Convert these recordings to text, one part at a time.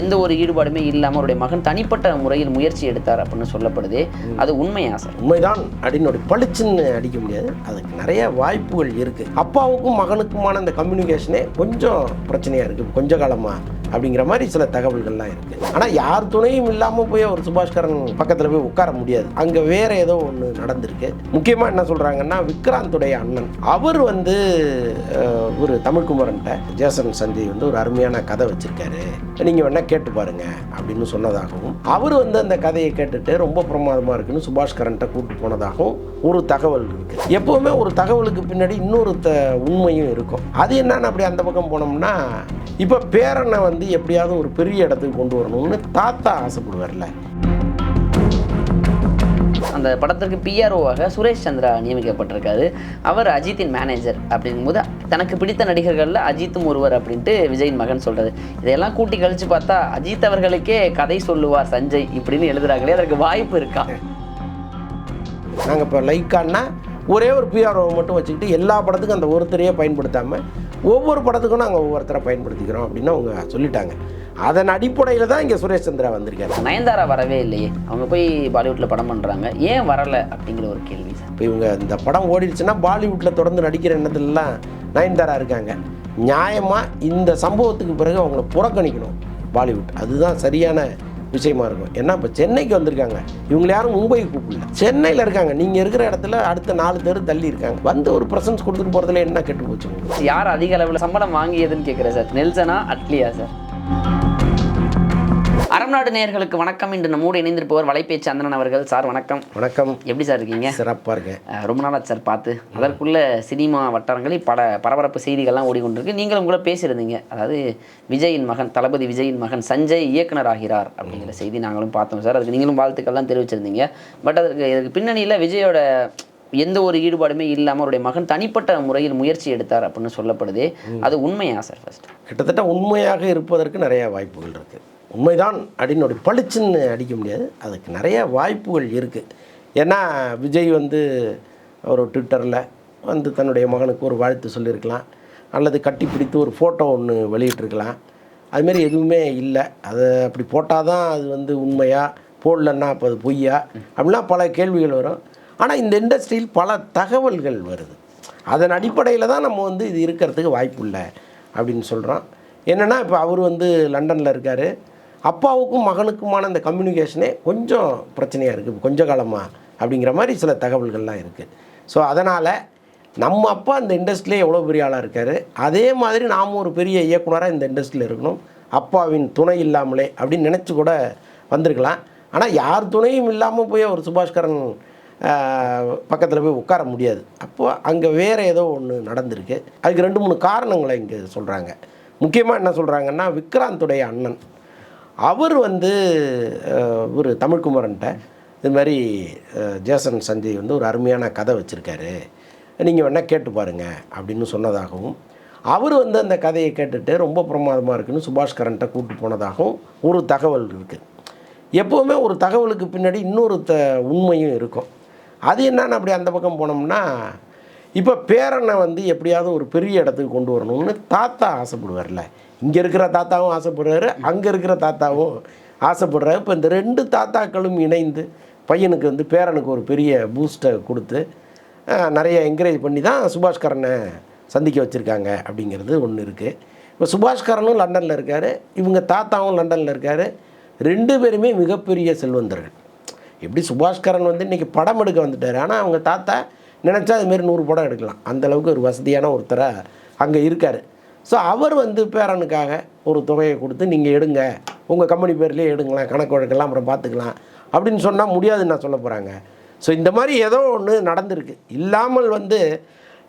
எந்த ஒரு ஈடுபாடுமே இல்லாமல் அவருடைய மகன் தனிப்பட்ட முறையில் முயற்சி எடுத்தார் அப்படின்னு சொல்லப்படுது. அது உண்மையா சார் உண்மைதான். அப்படின்னு பளிச்சுன்னு அடிக்க முடியாது. அதுக்கு நிறைய வாய்ப்புகள் இருக்குது அப்பாவுக்கும் மகனுக்குமான அந்த கம்யூனிகேஷனே கொஞ்சம் பிரச்சனையாக இருக்குது கொஞ்ச காலமாக அப்படிங்கிற மாதிரி சில தகவல்கள்லாம் இருக்குது ஆனால் யார் துணையும் இல்லாமல் போய் ஒரு சுபாஷ்கரன் பக்கத்தில் போய் உட்கார முடியாது. அங்கே வேற ஏதோ ஒன்று நடந்திருக்கு. முக்கியமாக என்ன சொல்கிறாங்கன்னா விக்ராந்துடைய அண்ணன். அவர் வந்து ஒரு தமிழ்குமரன்ட்ட ஜேசன் சஞ்சய் வந்து ஒரு அருமையான கதை வச்சிருக்காரு. நீங்கள் வேணால் கேட்டு பாருங்க அப்படின்னு சொன்னதாகவும் அவர் வந்து அந்த கதையை கேட்டுட்டு ரொம்ப பிரமாதமாக இருக்குன்னு சுபாஷ்கரன்ட்ட கூப்பிட்டு போனதாகவும் ஒரு தகவல் இருக்குது எப்போவுமே ஒரு தகவலுக்கு பின்னாடி இன்னொரு த உண்மையும் இருக்கும். அது என்னன்னு அப்படி அந்த பக்கம் போனோம்னா இப்போ பேரனை வந்து எப்படியாவது ஒரு பெரிய இடத்துக்கு கொண்டு வரணும்னு தாத்தா ஆசைப்படுவார்ல. அந்த படத்திற்கு பிஆர்ஓவாக சுரேஷ் சந்திரா நியமிக்கப்பட்டிருக்காரு. அவர் அஜித்தின் மேனேஜர் அப்படிங்கும்போது தனக்கு பிடித்த நடிகர்களில் அஜித்தும் ஒருவர் அப்படின்ட்டு விஜயின் மகன் சொல்றது இதையெல்லாம் கூட்டி கழிச்சு பார்த்தா அஜித் அவர்களுக்கே கதை சொல்லுவார் சஞ்சய் இப்படின்னு எழுதுறாங்களே அதற்கு வாய்ப்பு இருக்கா? நாங்கள் இப்போ லைக்கான்னா ஒரே ஒரு பிஆர்ஓ மட்டும் வச்சுக்கிட்டு எல்லா படத்துக்கும் அந்த ஒருத்தரையே பயன்படுத்தாமல் ஒவ்வொரு படத்துக்கும் நாங்கள் ஒவ்வொருத்தரை பயன்படுத்திக்கிறோம் அப்படின்னு அவங்க சொல்லிட்டாங்க. அதன் அடிப்படையில் தான் இங்கே சுரேஷ் சந்திரா வந்திருக்காரு. நயன்தாரா வரவே இல்லையே. அவங்க போய் பாலிவுட்ல படம் பண்றாங்க. ஏன் வரல அப்படிங்கிற ஒரு கேள்வி சார். இப்போ இவங்க இந்த படம் ஓடிடுச்சுன்னா பாலிவுட்டில் தொடர்ந்து நடிக்கிற எண்ணத்துலலாம் நயன்தாரா இருக்காங்க. நியாயமாக இந்த சம்பவத்துக்கு பிறகு அவங்கள புறக்கணிக்கணும் பாலிவுட். அதுதான் சரியான விஷயமா இருக்கும். ஏன்னா இப்போ சென்னைக்கு வந்திருக்காங்க. இவங்க யாரும் மும்பைக்கு கூப்பிடல. சென்னையில் இருக்காங்க. நீங்கள் இருக்கிற இடத்துல அடுத்த நாலு பேர் தள்ளி இருக்காங்க. வந்து ஒரு ப்ரெசன்ஸ் கொடுத்துட்டு போகிறதுல என்ன கெட்டு போச்சு? யார் அதிக அளவில் சம்பளம் வாங்கியதுன்னு கேட்குறேன் சார்? நெல்சனா அட்லியா சார்? அரம்நாடு நேயர்களுக்கு வணக்கம். இன்று நம்மோடு இணைந்திருப்பவர் வலைபேச்சு சந்திரன் அவர்கள். சார் வணக்கம். வணக்கம். எப்படி சார் இருக்கீங்க? சிறப்பாக இருக்கேன். ரொம்ப நாளாச்சு சார் பார்த்து அதற்குள்ள சினிமா வட்டாரங்களில் பல பரபரப்பு செய்திகள்லாம் ஓடிக்கொண்டிருக்கு. நீங்களும் கூட பேசியிருந்தீங்க. அதாவது விஜயின் மகன் தளபதி விஜயின் மகன் சஞ்சய் இயக்குனர் ஆகிறார் அப்படிங்கிற செய்தி நாங்களும் பார்த்தோம் சார். அதுக்கு நீங்களும் வாழ்த்துக்கள்லாம் தெரிவிச்சிருந்தீங்க. பட் அதற்கு இதுக்கு பின்னணியில் விஜயோட எந்த ஒரு ஈடுபாடுமே இல்லாமல் அவருடைய மகன் தனிப்பட்ட முறையில் முயற்சி எடுத்தார் அப்படின்னு சொல்லப்படுது. அது உண்மையா சார் ஃபர்ஸ்ட் கிட்டத்தட்ட உண்மையாக இருப்பதற்கு நிறைய வாய்ப்புகள் இருக்குது உண்மைதான் அப்படின்னு ஒரு பளிச்சுன்னு அடிக்க முடியாது. அதுக்கு நிறைய வாய்ப்புகள் இருக்குது ஏன்னா விஜய் வந்து ஒரு ட்விட்டரில் வந்து தன்னுடைய மகனுக்கு ஒரு வாழ்த்து சொல்லியிருக்கலாம். அல்லது கட்டி பிடித்து ஒரு ஃபோட்டோ ஒன்று வெளியிட்டிருக்கலாம். அதுமாரி எதுவுமே இல்லை. அதை அப்படி போட்டால் தான் அது வந்து உண்மையாக போடலன்னா அப்போ அது பொய்யா? அப்படிலாம் பல கேள்விகள் வரும். ஆனால் இந்த இண்டஸ்ட்ரியில் பல தகவல்கள் வருது. அதன் அடிப்படையில் தான் நம்ம வந்து இது இருக்கிறதுக்கு வாய்ப்பு இல்லை அப்படின்னு சொல்கிறோம் என்னென்னா இப்போ அவர் வந்து லண்டனில் இருக்கார். அப்பாவுக்கும் மகனுக்குமான அந்த கம்யூனிகேஷனே கொஞ்சம் பிரச்சனையாக இருக்குது கொஞ்ச காலமாக அப்படிங்கிற மாதிரி சில தகவல்கள்லாம் இருக்குது ஸோ அதனால் நம்ம அப்பா இந்த இண்டஸ்ட்ரியிலே எவ்வளோ பெரிய ஆளாக இருக்கார்? அதே மாதிரி நாமும் ஒரு பெரிய இயக்குனராக இந்த இண்டஸ்ட்ரியில் இருக்கணும். அப்பாவின் துணை இல்லாமலே அப்படின்னு நினச்சி கூட வந்திருக்கலாம். ஆனால் யார் துணையும் இல்லாமல் போய் ஒரு சுபாஷ்கரன் பக்கத்தில் போய் உட்கார முடியாது. அப்போது அங்கே வேறு ஏதோ ஒன்று நடந்திருக்கு. அதுக்கு ரெண்டு மூணு காரணங்களை இங்கே சொல்கிறாங்க முக்கியமாக என்ன சொல்கிறாங்கன்னா விக்ராந்துடைய அண்ணன். அவர் வந்து ஒரு தமிழ்குமரன்ட்ட இது மாதிரி ஜேசன் சஞ்சய் வந்து ஒரு அருமையான கதை வச்சுருக்காரு. நீங்கள் வேணால் கேட்டு பாருங்கள் அப்படின்னு சொன்னதாகவும் அவர் வந்து அந்த கதையை கேட்டுட்டு ரொம்ப பிரமாதமாக இருக்குன்னு சுபாஷ் கரண்ட்டை கூப்பிட்டு போனதாகவும் ஒரு தகவல் இருக்குது எப்போவுமே ஒரு தகவலுக்கு பின்னாடி இன்னொரு த உண்மையும் இருக்கும். அது என்னென்னு அப்படி அந்த பக்கம் போனோம்னா இப்போ பேரனை வந்து எப்படியாவது ஒரு பெரிய இடத்துக்கு கொண்டு வரணும்னு தாத்தா ஆசைப்படுவார்ல. இங்கே இருக்கிற தாத்தாவும் ஆசைப்படுறாரு அங்கே இருக்கிற தாத்தாவும் ஆசைப்படுறாரு. இப்போ இந்த ரெண்டு தாத்தாக்களும் இணைந்து பையனுக்கு வந்து பேரனுக்கு ஒரு பெரிய பூஸ்ட்டை கொடுத்து நிறைய என்கரேஜ் பண்ணி தான் சுபாஷ்கரனை சந்திக்க வச்சுருக்காங்க அப்படிங்கிறது ஒன்று இருக்குது இப்போ சுபாஷ்கரனும் லண்டனில் இருக்கார் இவங்க தாத்தாவும் லண்டனில் இருக்கார். ரெண்டு பேருமே மிகப்பெரிய செல்வந்தர்கள். எப்படி சுபாஷ்கரன் வந்து இன்றைக்கி படம் எடுக்க வந்துட்டார் ஆனால் அவங்க தாத்தா நினச்சா அதுமாரி நூறு படம் எடுக்கலாம். அந்தளவுக்கு ஒரு வசதியான ஒருத்தராக அங்கே இருக்கார். ஸோ அவர் வந்து பேரனுக்காக ஒரு தொகையை கொடுத்து நீங்கள் எடுங்க. உங்கள் கம்பெனி பேர்லேயே எடுங்களேன். கணக்கு வழக்கெல்லாம் அப்புறம் பார்த்துக்கலாம் அப்படின்னு சொன்னால் முடியாதுன்னு நான் சொல்ல போகிறாங்க ஸோ இந்த மாதிரி ஏதோ ஒன்று நடந்திருக்கு. இல்லாமல் வந்து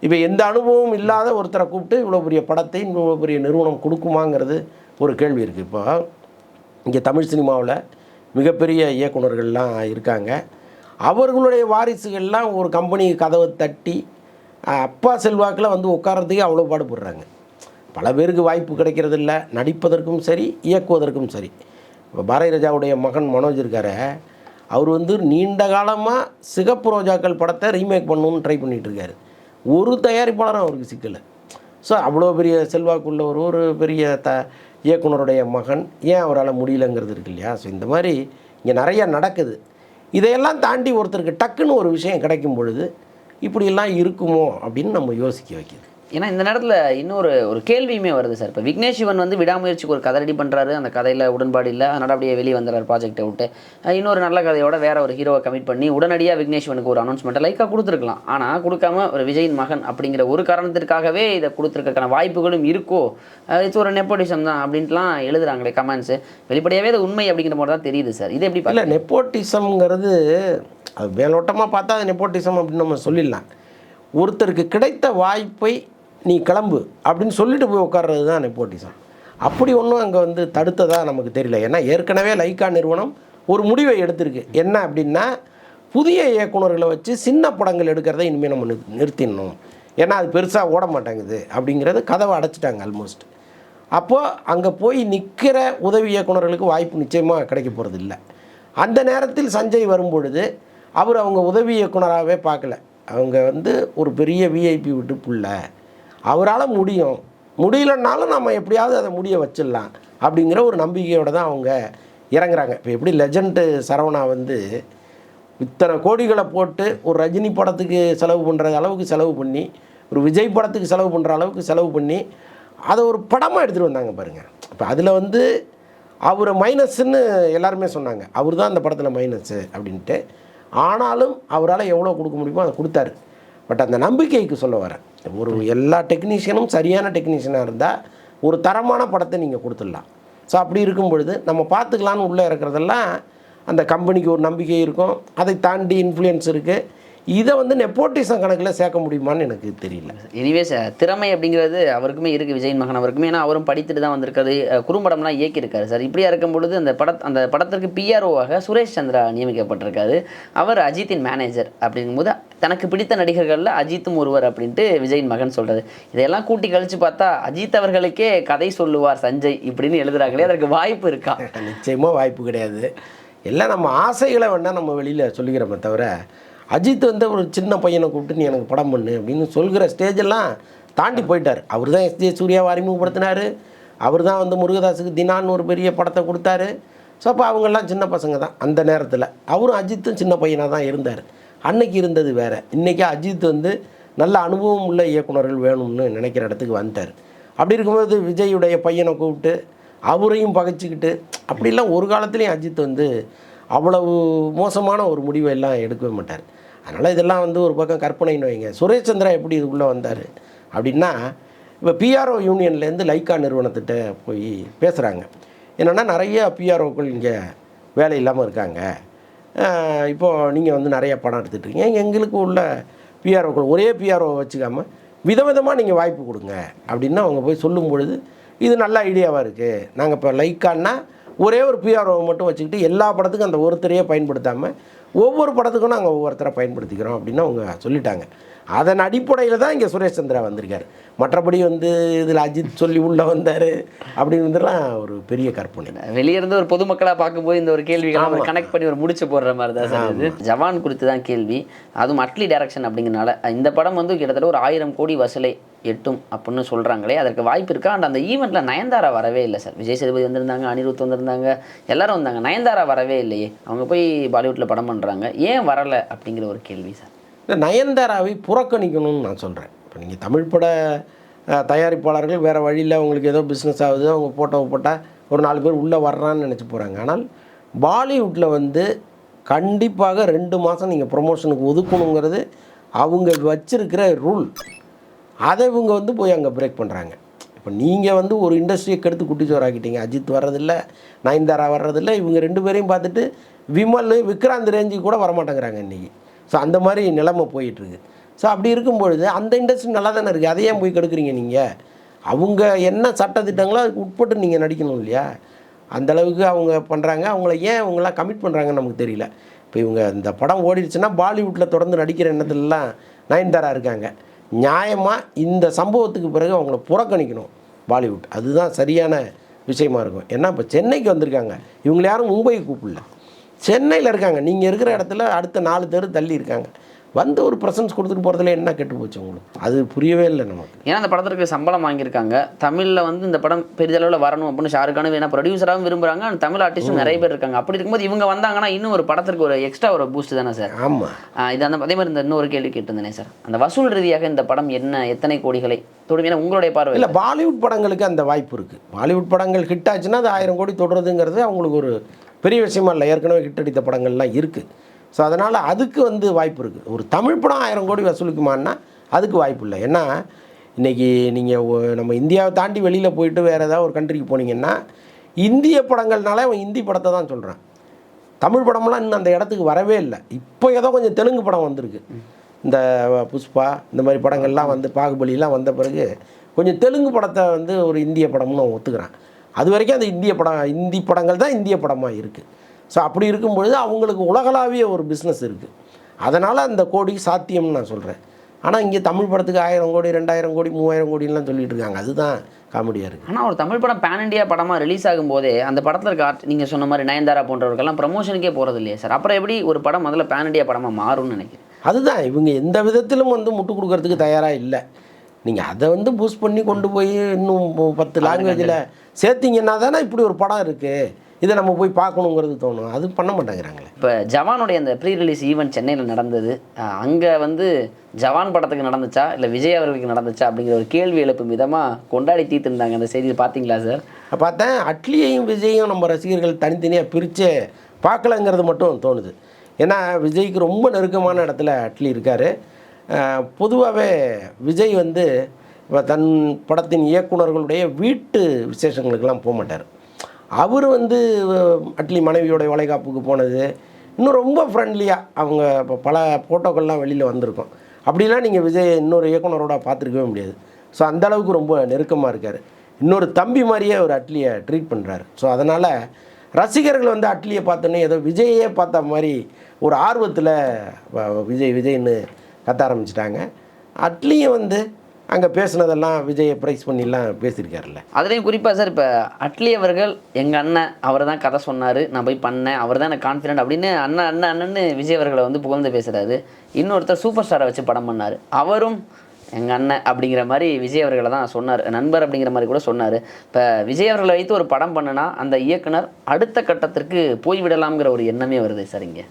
இப்போ எந்த அனுபவமும் இல்லாத ஒருத்தரை கூப்பிட்டு இவ்வளோ பெரிய படத்தை இவ்வளோ பெரிய நிறுவனம் கொடுக்குமாங்கிறது ஒரு கேள்வி இருக்குது இப்போ இங்கே தமிழ் சினிமாவில் மிகப்பெரிய இயக்குனர்கள்லாம் இருக்காங்க. அவர்களுடைய வாரிசுகள்லாம் ஒரு கம்பெனி கதவை தட்டி அப்பா செல்வாக்கில் வந்து உட்கார்றதுக்கே அவ்வளோ பாடுபடுறாங்க. பல பேருக்கு வாய்ப்பு கிடைக்கிறது இல்லை நடிப்பதற்கும் சரி இயக்குவதற்கும் சரி. இப்போ பாரதி ராஜாவுடைய மகன் மனோஜ் இருக்கார. அவர் வந்து நீண்ட காலமாக சிகப்பு ரோஜாக்கள் படத்தை ரீமேக் பண்ணணும்னு ட்ரை பண்ணிகிட்ருக்காரு ஒரு தயாரிப்பாளரும் அவருக்கு சிக்கலை. ஸோ அவ்வளோ பெரிய செல்வாக்குள்ள ஒரு ஒரு பெரிய த இயக்குனருடைய மகன். ஏன் அவரால் முடியலங்கிறது இருக்கு இல்லையா? ஸோ இந்த மாதிரி இங்கே நிறையா நடக்குது. இதையெல்லாம் தாண்டி ஒருத்தருக்கு டக்குன்னு ஒரு விஷயம் கிடைக்கும் பொழுது இப்படியெல்லாம் இருக்குமோ அப்படின்னு நம்ம யோசிக்க வைக்கிது ஏன்னா இந்த நேரத்தில் இன்னொரு ஒரு கேள்வியுமே வருது சார். இப்போ விக்னேஷ் சிவன் வந்து விடாமுயற்சிக்கு ஒரு கதை ரெடி பண்ணுறாரு அந்த கதையில் உடன்பாடு இல்லை. அதனால் அப்படியே வெளியே வந்துடுறாரு ப்ராஜெக்ட்டை விட்டு. இன்னொரு நல்ல கதையோட வேற ஒரு ஹீரோவை கமிட் பண்ணி உடனடியாக விக்னேஷ் சிவனுக்கு ஒரு அனௌன்ஸ்மெண்ட்டை லைக்காக கொடுத்துருக்கலாம். ஆனால் கொடுக்காம ஒரு விஜயின் மகன் அப்படிங்கிற ஒரு காரணத்திற்காகவே இதை கொடுத்துருக்கான வாய்ப்புகளும் இருக்கோ இது ஒரு நெப்போட்டிசம் தான் அப்படின்ட்டுலாம் எழுதுறாங்களே கமெண்ட்ஸு வெளிப்படையாகவே அது உண்மை அப்படிங்கிற மாதிரி தான் தெரியுது சார். இது எப்படி இல்லை நெப்போட்டிசம்ங்கிறது அது மேலோட்டமாக பார்த்தா அது நெப்போட்டிசம் அப்படின்னு நம்ம சொல்லிடலாம். ஒருத்தருக்கு கிடைத்த வாய்ப்பை நீ கிளம்பு அப்படின்னு சொல்லிட்டு போய் உட்கார்றது தான் நெப்போட்டிசம் அப்படி ஒன்றும் அங்கே வந்து தடுத்ததாக நமக்கு தெரியல. ஏன்னா ஏற்கனவே லைக்கா நிறுவனம் ஒரு முடிவை எடுத்திருக்கு. என்ன அப்படின்னா புதிய இயக்குனர்களை வச்சு சின்ன படங்கள் எடுக்கிறத இனிமேல் நம்ம நிறு- நிறுத்திடணும். ஏன்னா அது பெருசாக ஓட மாட்டேங்குது அப்படிங்கிறது கதவை அடைச்சிட்டாங்க ஆல்மோஸ்ட் அப்போது அங்கே போய் நிற்கிற உதவி இயக்குனர்களுக்கு வாய்ப்பு நிச்சயமாக கிடைக்க போகிறது இல்லை. அந்த நேரத்தில் சஞ்சய் வரும்பொழுது அவர் அவங்க உதவி இயக்குனராகவே பார்க்கல. அவங்க வந்து ஒரு பெரிய விஐபி விட்டு புள்ள. அவரால் முடியும். முடியலன்னாலும் நம்ம எப்படியாவது அதை முடிய வச்சிடலாம் அப்படிங்கிற ஒரு நம்பிக்கையோடு தான் அவங்க இறங்குறாங்க. இப்போ எப்படி லெஜண்டு சரவணா வந்து இத்தனை கோடிகளை போட்டு ஒரு ரஜினி படத்துக்கு செலவு பண்ணுற அளவுக்கு செலவு பண்ணி ஒரு விஜய் படத்துக்கு செலவு பண்ணுற அளவுக்கு செலவு பண்ணி அதை ஒரு படமாக எடுத்துகிட்டு வந்தாங்க பாருங்கள் இப்போ அதில் வந்து அவரை மைனஸ்ன்னு எல்லாருமே சொன்னாங்க. அவர் தான் அந்த படத்தில் மைனஸ்ஸு அப்படின்ட்டு. ஆனாலும் அவரால் எவ்வளோ கொடுக்க முடியுமோ அதை கொடுத்தாரு. பட் அந்த நம்பிக்கைக்கு சொல்ல வரேன். ஒரு எல்லா டெக்னீஷியனும் சரியான டெக்னீஷியனாக இருந்தால் ஒரு தரமான படத்தை நீங்கள் கொடுத்துடலாம். ஸோ அப்படி இருக்கும் பொழுது நம்ம பார்த்துக்கலான்னு உள்ளே இருக்கிறதெல்லாம் அந்த கம்பெனிக்கு ஒரு நம்பிக்கை இருக்கும். அதை தாண்டி இன்ஃப்ளூயன்ஸ் இருக்குது இதை வந்து நெப்போட்டிசம் கணக்கில் சேர்க்க முடியுமான்னு எனக்கு தெரியல. எனிவேஸ் திறமை அப்படிங்கிறது அவருக்குமே இருக்குது விஜயின் மகன் அவருக்குமே. ஏன்னா அவரும் படித்துட்டு தான் வந்திருக்காரு. குறும்படம்லாம் இயக்கியிருக்காரு சார். இப்படியா இருக்கும் பொழுது அந்த பட அந்த படத்திற்கு பிஆர்ஓவாக சுரேஷ் சந்திரா நியமிக்கப்பட்டிருக்காரு. அவர் அஜித்தின் மேனேஜர் அப்படிங்கும்போது தனக்கு பிடித்த நடிகர்களில் அஜித்தும் ஒருவர் அப்படின்ட்டு விஜயின் மகன் சொல்கிறது இதையெல்லாம் கூட்டி கழிச்சு பார்த்தா அஜித் அவர்களுக்கே கதை சொல்லுவார் சஞ்சய் இப்படின்னு எழுதுறாங்களே. அதற்கு வாய்ப்பு இருக்கா? நிச்சயமாக வாய்ப்பு கிடையாது. எல்லாம் நம்ம ஆசைகளை வேணால் நம்ம வெளியில் சொல்லிக்கிறோமே தவிர அஜித் வந்து ஒரு சின்ன பையனை கூப்பிட்டு நீ எனக்கு படம் பண்ணு அப்படின்னு சொல்கிற ஸ்டேஜெல்லாம் தாண்டி போயிட்டார். அவர் தான் எஸ்ஜே சூர்யாவை அறிமுகப்படுத்தினார். அவர் தான் வந்து முருகதாஸுக்கு தினான்னு ஒரு பெரிய படத்தை கொடுத்தாரு. ஸோ அப்போ அவங்கெல்லாம் சின்ன பசங்க தான் அந்த நேரத்தில். அவரும் அஜித்தும் சின்ன பையனாக தான் இருந்தார். அன்னைக்கு இருந்தது வேறு. இன்றைக்கி அஜித் வந்து நல்ல அனுபவம் உள்ள இயக்குனர்கள் வேணும்னு நினைக்கிற இடத்துக்கு வந்துட்டார். அப்படி இருக்கும்போது விஜயுடைய பையனை கூப்பிட்டு அவரையும் பகைச்சிக்கிட்டு அப்படிலாம் ஒரு காலத்துலேயும் அஜித் வந்து அவ்வளவு மோசமான ஒரு முடிவை எல்லாம் எடுக்கவே மாட்டார். அதனால் இதெல்லாம் வந்து ஒரு பக்கம் கற்பனைன்னு வைங்க. சுரேஷ் சந்திரா எப்படி இதுக்குள்ளே வந்தார்? அப்படின்னா இப்போ பிஆர்ஓ யூனியன்லேருந்து லைக்கா நிறுவனத்திட்ட போய் பேசுகிறாங்க என்னென்னா நிறைய பிஆர்ஓக்கள் இங்கே வேலை இல்லாமல் இருக்காங்க. இப்போது இப்போ நீங்கள் வந்து நிறைய படம் எடுத்துட்டு இருக்கீங்க. எங்களுக்கு உள்ள பிஆர்ஓக்கள் ஒரே பிஆர்ஓ வச்சுக்காமல் விதவிதமாக நீங்கள் வாய்ப்பு கொடுங்க. அப்படின்னு அவங்க போய் சொல்லும் பொழுது இது நல்ல ஐடியாவாக இருக்குது நாங்கள் இப்போ லைக்கான்னா ஒரே ஒரு பிஆர்ஓ மட்டும் வச்சுக்கிட்டு எல்லா படத்துக்கும் அந்த ஒருத்தரையே பயன்படுத்தாமல் ஒவ்வொரு படத்துக்கும் நாங்கள் ஒவ்வொருத்தரை பயன்படுத்திக்கிறோம் அப்படின்னு அவங்க சொல்லிட்டாங்க. அதன் அடிப்படையில் தான் இங்கே சுரேஷ் சந்திரா வந்திருக்காரு. மற்றபடி வந்து இதில் அஜித் சொல்லி உள்ளே வந்தார் அப்படிங்கிறதுலாம் ஒரு பெரிய கற்பனை. வெளிய இருந்து ஒரு பொதுமக்களாக பார்க்கும்போது இந்த ஒரு கேள்விகளை கனெக்ட் பண்ணி ஒரு முடிச்சு போடுற மாதிரி தான் சார் இது. ஜவான் குறித்து தான் கேள்வி. அதுவும் அட்லி டைரக்ஷன் அப்படிங்கிறனால இந்த படம் வந்து கிட்டத்தட்ட ஒரு ஆயிரம் கோடி வசூலை எட்டும் அப்படின்னு சொல்கிறாங்களே அதற்கு வாய்ப்பு இருக்கா? அண்ட் அந்த ஈவெண்ட்டில் நயன்தாரா வரவே இல்லை சார். விஜய் சேதுபதி வந்திருந்தாங்க அனிருத் வந்திருந்தாங்க எல்லாரும் வந்தாங்க. நயன்தாரா வரவே இல்லையே. அவங்க போய் பாலிவுட்டில் படம் பண்ணுறாங்க ஏன் வரலை அப்படிங்கிற ஒரு கேள்வி சார். இந்த நயன்தாராவை புறக்கணிக்கணும்னு நான் சொல்கிறேன் இப்போ நீங்கள் தமிழ் பட தயாரிப்பாளர்கள் வேறு வழியில் அவங்களுக்கு ஏதோ பிஸ்னஸ் ஆகுது அவங்க ஃபோட்டோவை போட்டால் ஒரு நாலு பேர் உள்ளே வர்றான்னு நினச்சி போகிறாங்க ஆனால் பாலிவுட்டில் வந்து கண்டிப்பாக ரெண்டு மாதம் நீங்கள் ப்ரொமோஷனுக்கு ஒதுக்கணுங்கிறது அவங்க வச்சுருக்கிற ரூல் அதை இவங்க வந்து போய் அங்கே பிரேக் பண்ணுறாங்க இப்போ நீங்கள் வந்து ஒரு இண்டஸ்ட்ரியை கெடுத்து குட்டிச்சோறாக்கிட்டீங்க. அஜித் வர்றதில்ல நயன்தாரா வர்றதில்ல இவங்க ரெண்டு பேரையும் பார்த்துட்டு விமல் விக்ராந்த் ரேஞ்சு கூட வரமாட்டேங்கிறாங்க இன்றைக்கி ஸோ அந்த மாதிரி நிலைமை போயிட்டுருக்கு. ஸோ அப்படி இருக்கும் பொழுது அந்த இண்டஸ்ட்ரி நல்லா தானே இருக்குது அதை ஏன் போய் கெடுக்குறீங்க நீங்கள் அவங்க என்ன சட்டத்திட்டங்களோ அதுக்கு உட்பட்டு நீங்கள் நடிக்கணும் இல்லையா? அந்த அளவுக்கு அவங்க பண்ணுறாங்க அவங்கள ஏன் அவங்களாம் கமிட் பண்ணுறாங்கன்னு நமக்கு தெரியல. இப்போ இவங்க இந்த படம் ஓடிடுச்சுன்னா பாலிவுட்டில் தொடர்ந்து நடிக்கிற எண்ணத்துலலாம் நயன்தாரா இருக்காங்க. நியாயமாக இந்த சம்பவத்துக்கு பிறகு அவங்கள புறக்கணிக்கணும் பாலிவுட். அதுதான் சரியான விஷயமா இருக்கும். ஏன்னா இப்போ சென்னைக்கு வந்திருக்காங்க. இவங்களை யாரும் மும்பைக்கு கூப்பிடல. சென்னையில் இருக்காங்க. நீங்கள் இருக்கிற இடத்துல அடுத்த நாலு தெரு தள்ளி இருக்காங்க. வந்து ஒரு ப்ரெசன்ஸ் கொடுத்துட்டு போகிறதுல என்ன கெட்டு போச்சு உங்களுக்கு அது புரியவே இல்லை நமக்கு. ஏன்னா அந்த படத்திற்கு சம்பளம் வாங்கியிருக்காங்க. தமிழில் வந்து இந்த படம் பெரிதளவில் வரணும் அப்படின்னு ஷாருக்கான வேணா ப்ரொடியூசராகவும் விரும்புகிறாங்க and தமிழ் ஆர்டிஸ்டும் நிறைய பேர் இருக்காங்க. அப்படி இருக்கும்போது இவங்க வந்தாங்கன்னா இன்னும் ஒரு படத்திற்கு ஒரு எக்ஸ்ட்ரா ஒரு பூஸ்ட் தானே சார் ஆமாம் இது அந்த அதே மாதிரி இந்த இன்னொரு கேள்வி கேட்டிருந்தேனே சார் அந்த வசூல் ரீதியாக இந்த படம் என்ன எத்தனை கோடிகளை தொடும்? ஏன்னா உங்களுடைய பார்வை இல்லை பாலிவுட் படங்களுக்கு அந்த வாய்ப்பு இருக்குது பாலிவுட் படங்கள் ஹிட் ஆச்சுன்னா அது ஆயிரம் கோடி தொடுறதுங்கிறது அவங்களுக்கு ஒரு பெரிய விஷயமா இல்லை. ஏற்கனவே ஹிட் அடித்த படங்கள்லாம் இருக்குது ஸோ அதனால் அதுக்கு வந்து வாய்ப்பு இருக்குது ஒரு தமிழ் படம் ஆயிரம் கோடி வசூலிக்குமான்னா அதுக்கு வாய்ப்பு இல்லை. ஏன்னா இன்றைக்கி நீங்கள் நம்ம இந்தியாவை தாண்டி வெளியில் போயிட்டு வேறு ஏதாவது ஒரு கண்ட்ரிக்கு போனீங்கன்னா இந்திய படங்கள்னாலே அவன் இந்தி படத்தை தான் சொல்கிறான் தமிழ் படம்லாம் இன்னும் அந்த இடத்துக்கு வரவே இல்லை. இப்போ ஏதோ கொஞ்சம் தெலுங்கு படம் வந்திருக்கு. இந்த புஷ்பா இந்த மாதிரி படங்கள்லாம் வந்து பாகுபலிலாம் வந்த பிறகு கொஞ்சம் தெலுங்கு படத்தை வந்து ஒரு இந்திய படம்னு அவன் ஒத்துக்கிறான். அது வரைக்கும் அந்த இந்திய படம் இந்தி படங்கள் தான் இந்திய படமாக இருக்குது ஸோ அப்படி இருக்கும் பொழுது அவங்களுக்கு உலகளாவிய ஒரு பிஸ்னஸ் இருக்குது அதனால் அந்த கோடி சாத்தியம்னு நான் சொல்கிறேன் ஆனால் இங்கே தமிழ் படத்துக்கு ஆயிரம் கோடி ரெண்டாயிரம் கோடி மூவாயிரம் கோடின்லாம் சொல்லிட்டு இருக்காங்க. அதுதான் காமெடியாக இருக்குது ஆனால் ஒரு தமிழ் படம் பேன் இண்டியா படமாக ரிலீஸ் ஆகும்போதே அந்த படத்தில் இருக்க ஆர்ட் நீங்கள் சொன்ன மாதிரி நயன்தாரா போன்றவர்கள்லாம் ப்ரமோஷனுக்கே போகிறது இல்லையா சார் அப்புறம் எப்படி ஒரு படம் முதல்ல பேன் இண்டியா படமாக மாறும்னு நினைக்கிறேன் அதுதான். இவங்க எந்த விதத்திலும் வந்து முட்டு கொடுக்கறதுக்கு தயாராக இல்லை. நீங்கள் அதை வந்து பூஸ்ட் பண்ணி கொண்டு போய் இன்னும் பத்து லாங்குவேஜில் சேர்த்திங்கன்னா தானே இப்படி ஒரு படம் இருக்குது இதை நம்ம போய் பார்க்கணுங்கிறது தோணும். அது பண்ண மாட்டேங்கிறாங்களே. இப்போ ஜவானுடைய அந்த ப்ரீ ரிலீஸ் ஈவெண்ட் சென்னையில் நடந்தது. அங்கே வந்து ஜவான் படத்துக்கு நடந்துச்சா? இல்லை விஜய் அவர்களுக்கு நடந்துச்சா? அப்படிங்கிற ஒரு கேள்வி எழுப்பும் விதமாக கொண்டாடி தீர்த்துருந்தாங்க. அந்த செய்தியை பார்த்தீங்களா சார்? பார்த்தேன். அட்லியையும் விஜயையும் நம்ம ரசிகர்கள் தனித்தனியாக பிரித்து பார்க்கலங்கிறது மட்டும் தோணுது. ஏன்னா விஜய்க்கு ரொம்ப நெருக்கமான இடத்துல அட்லி இருக்கார். பொதுவாகவே விஜய் வந்து இப்ப தன் படத்தின் இயக்குனர்களுடைய வீட்டு விசேஷங்களுக்கெல்லாம் போக மாட்டார். அவர் வந்து அட்லி மனைவியோட வளைகாப்புக்கு போனது. இன்னும் ரொம்ப ஃப்ரெண்ட்லியாக அவங்க இப்போ பல ஃபோட்டோக்கள்லாம் வெளியில் வந்திருக்கும். அப்படிலாம் நீங்கள் விஜய் இன்னொரு இயக்குனரோட பார்த்துருக்கவே முடியாது. ஸோ அந்த அளவுக்கு ரொம்ப நெருக்கமாக இருக்கார். இன்னொரு தம்பி மாதிரியே ஒரு அட்லியை ட்ரீட் பண்ணுறாரு ஸோ அதனால் ரசிகர்கள் வந்து அட்லியை பார்த்தோன்னே ஏதோ விஜயே பார்த்த மாதிரி ஒரு ஆர்வத்தில் விஜய் விஜய்னு கத்த ஆரம்பிச்சிட்டாங்க. அட்லியை வந்து அங்கே பேசுனதெல்லாம் விஜயை ப்ரைஸ் பண்ணிலாம் பேசியிருக்காருல்ல. அதுலேயும் குறிப்பாக சார் இப்போ அட்லி அவர்கள் எங்கள் அண்ணன் அவர் தான் கதை சொன்னார் நான் போய் பண்ணேன் அவர் தான் எனக்கு கான்ஃபிடென்ட் அப்படின்னு அண்ணன் அண்ணன் அண்ணன்னு விஜய் அவர்களை வந்து புகழ்ந்து பேசுகிறாரு இன்னொருத்தர் சூப்பர் ஸ்டாரை வச்சு படம் பண்ணார். அவரும் எங்கள் அண்ணன் அப்படிங்கிற மாதிரி விஜய் அவர்களை தான் சொன்னார். நண்பர் அப்படிங்கிற மாதிரி கூட சொன்னார். இப்போ விஜய் அவர்களை வைத்து ஒரு படம் பண்ணுனா அந்த இயக்குனர் அடுத்த கட்டத்திற்கு போய்விடலாம்ங்கிற ஒரு எண்ணமே வருது சார் இங்கே.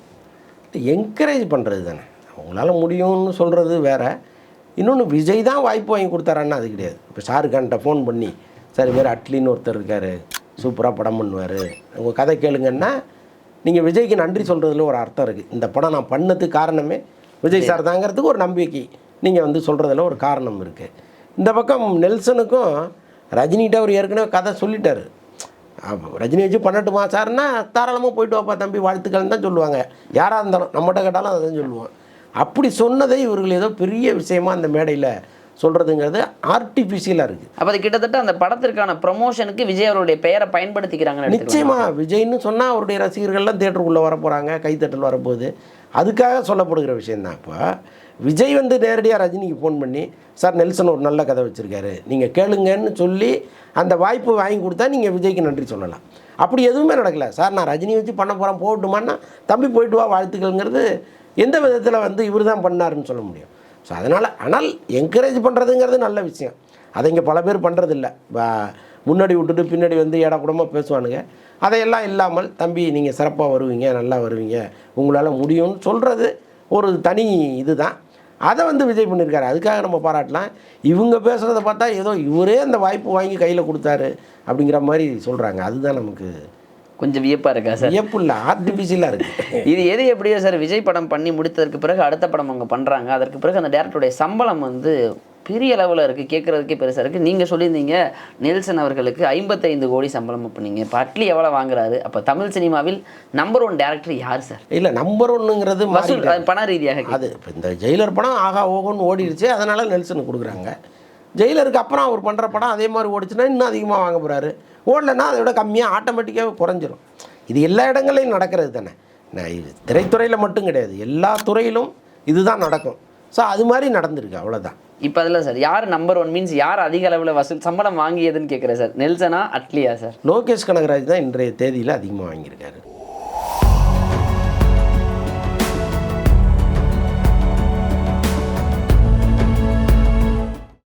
என்கரேஜ் பண்ணுறது தானே அவங்களால முடியும்னு சொல்கிறது வேற. இன்னொன்று விஜய் தான் வாய்ப்பு வாங்கி கொடுத்தாரான்னா அது கிடையாது. இப்போ ஷாருக்கான்ட்ட ஃபோன் பண்ணி சார் வேறு அட்லின்னு ஒருத்தர் இருக்கார். சூப்பராக படம் பண்ணுவார். உங்கள் கதை கேளுங்கன்னா நீங்கள் விஜய்க்கு நன்றி சொல்கிறதுல ஒரு அர்த்தம் இருக்குது இந்த படம் நான் பண்ணதுக்கு காரணமே விஜய் சார் தாங்கிறதுக்கு ஒரு நம்பிக்கை. நீங்கள் வந்து சொல்கிறதுல ஒரு காரணம் இருக்குது இந்த பக்கம் நெல்சனுக்கும் ரஜினிகிட்ட அவர் ஏற்கனவே கதை சொல்லிட்டார். ஆமாம் ரஜினி வச்சு பண்ணட்டுமா சார்னா தாராளமாக போயிட்டு வாப்பா தம்பி வாழ்த்துக்கள்னு தான் சொல்லுவாங்க. யாராக இருந்தாலும் நம்மகிட்ட கேட்டாலும் அதை தான் சொல்லுவோம் அப்படி சொன்னதை இவர்கள் ஏதோ பெரிய விஷயமா அந்த மேடையில் சொல்கிறதுங்கிறது ஆர்டிஃபிஷியலாக இருக்குது அப்போ அது கிட்டத்தட்ட அந்த படத்திற்கான ப்ரொமோஷனுக்கு விஜய் அவருடைய பெயரை பயன்படுத்திக்கிறாங்கன்னு எடுத்துக்கலாம் நிச்சயமாக விஜய்னு சொன்னால் அவருடைய ரசிகர்கள்லாம் தேட்டருக்குள்ளே வர போகிறாங்க கைத்தட்டல் வரப்போகுது. அதுக்காக சொல்லப்படுகிற விஷயந்தான் இப்போ விஜய் வந்து நேரடியாக ரஜினிக்கு ஃபோன் பண்ணி சார் நெல்சன் ஒரு நல்ல கதை வச்சுருக்காரு. நீங்கள் கேளுங்கன்னு சொல்லி அந்த வாய்ப்பு வாங்கி கொடுத்தா நீங்கள் விஜய்க்கு நன்றி சொல்லலாம். அப்படி எதுவுமே நடக்கல. சார் நான் ரஜினி வச்சு பண்ண போகிறேன் போகட்டுமான்னா தம்பி போயிட்டு வா வாழ்த்துக்கள்ங்கிறது எந்த விதத்தில் வந்து இவர் தான் பண்ணாருன்னு சொல்ல முடியும். ஸோ அதனால் ஆனால் என்கரேஜ் பண்ணுறதுங்கிறது நல்ல விஷயம். அதை இங்கே பல பேர் பண்ணுறதில்ல முன்னாடி விட்டுட்டு பின்னாடி வந்து ஏடா கூடமாக பேசுவானுங்க. அதையெல்லாம் இல்லாமல் தம்பி நீங்கள் சிறப்பாக வருவீங்க நல்லா வருவீங்க. உங்களால் முடியும்னு சொல்கிறது ஒரு தனி இதுதான். அதை வந்து விஜய் பண்ணியிருக்காரு அதுக்காக நம்ம பாராட்டலாம். இவங்க பேசுகிறத பார்த்தா ஏதோ இவரே அந்த வாய்ப்பு வாங்கி கையில் கொடுத்தாரு அப்படிங்கிற மாதிரி சொல்கிறாங்க அதுதான் நமக்கு கொஞ்சம் வியப்பாக இருக்கா சார்? வியப்பு இல்லை ஆர்டிஃபிஷியலாக இருக்குது இது எது எப்படியோ சார் விஜய் படம் பண்ணி முடித்ததற்கு பிறகு அடுத்த படம் அவங்க பண்ணுறாங்க அதற்கு பிறகு அந்த டேரக்டருடைய சம்பளம் வந்து பெரிய லெவலில் இருக்குது கேட்குறதுக்கே பெருசாக இருக்குது நீங்கள் சொல்லியிருந்தீங்க நெல்சன் அவர்களுக்கு ஐம்பத்தைந்து கோடி சம்பளம். பண்ணீங்க இப்போ அட்லி எவ்வளோ வாங்குறாரு? அப்போ தமிழ் சினிமாவில் நம்பர் ஒன் டேரக்டர் யார் சார்? இல்லை நம்பர் ஒன்றுங்கிறது வசூல் பண ரீதியாக. அது இப்போ இந்த ஜெயிலர் படம் ஆகா ஓகோன்னு ஓடிடுச்சு அதனால் நெல்சனுக்கு கொடுக்குறாங்க. ஜெயிலருக்கு அப்புறம் அவர் பண்ணுற படம் அதே மாதிரி ஓடிச்சுன்னா இன்னும் அதிகமாக வாங்க போகிறாரு ஓடலைன்னா அதை விட கம்மியாக ஆட்டோமேட்டிக்காக குறைஞ்சிரும். இது எல்லா இடங்களையும் நடக்கிறது தானே? நான் இது திரைத்துறையில் மட்டும் கிடையாது. எல்லா துறையிலும் இதுதான் நடக்கும். ஸோ அது மாதிரி நடந்திருக்கு. அவ்வளோதான் இப்போ அதில் சார் யார் நம்பர் ஒன் மீன்ஸ் யார் அதிக அளவில் வசூல் சம்பளம் வாங்கியதுன்னு கேட்குறேன் சார். நெல்சனா அட்லியா சார்? லோகேஷ் கனகராஜ் தான் இன்றைய தேதியில் அதிகமாக வாங்கியிருக்காரு.